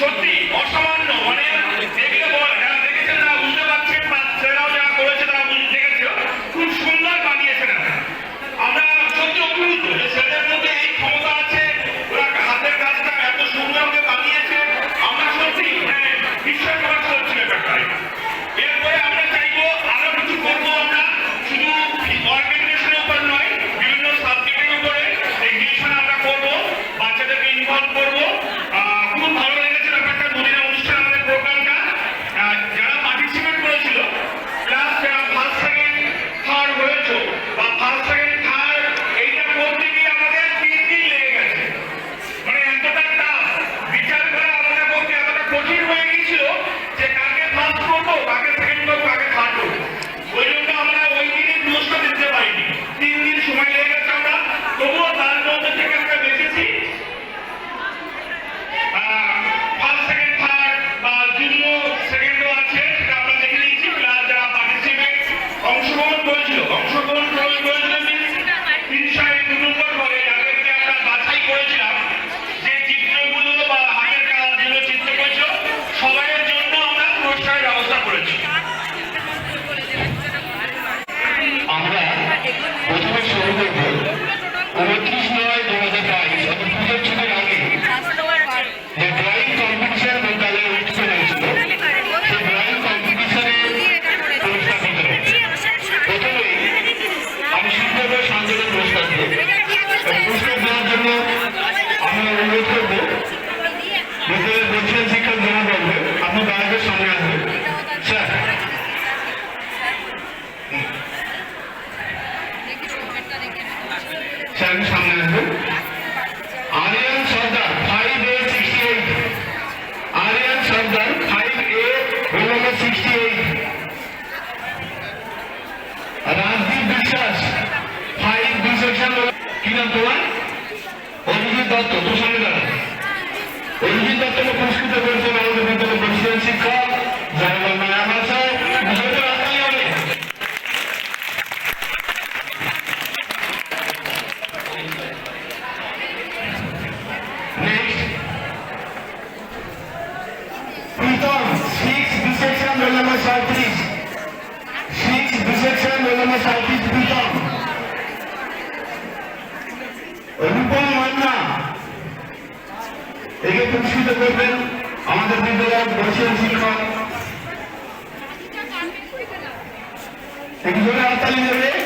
সত্যি অসামান্য মানে দেখলে বল হ্যাঁ, দেখেছেন না বুঝতে পারছেন una batalla de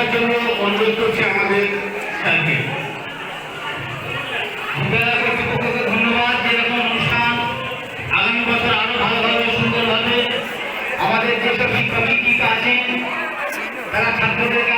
বোঝার জন্য অনুরোধ করছি আমাদের স্যারকে। ধন্যবাদ যেরকম অনুষ্ঠান আগামী বছর আরও ভালোভাবে, সুন্দরভাবে আমাদের যেসব শিক্ষক শিক্ষিকা আছেন তারা ছাত্রদেরকে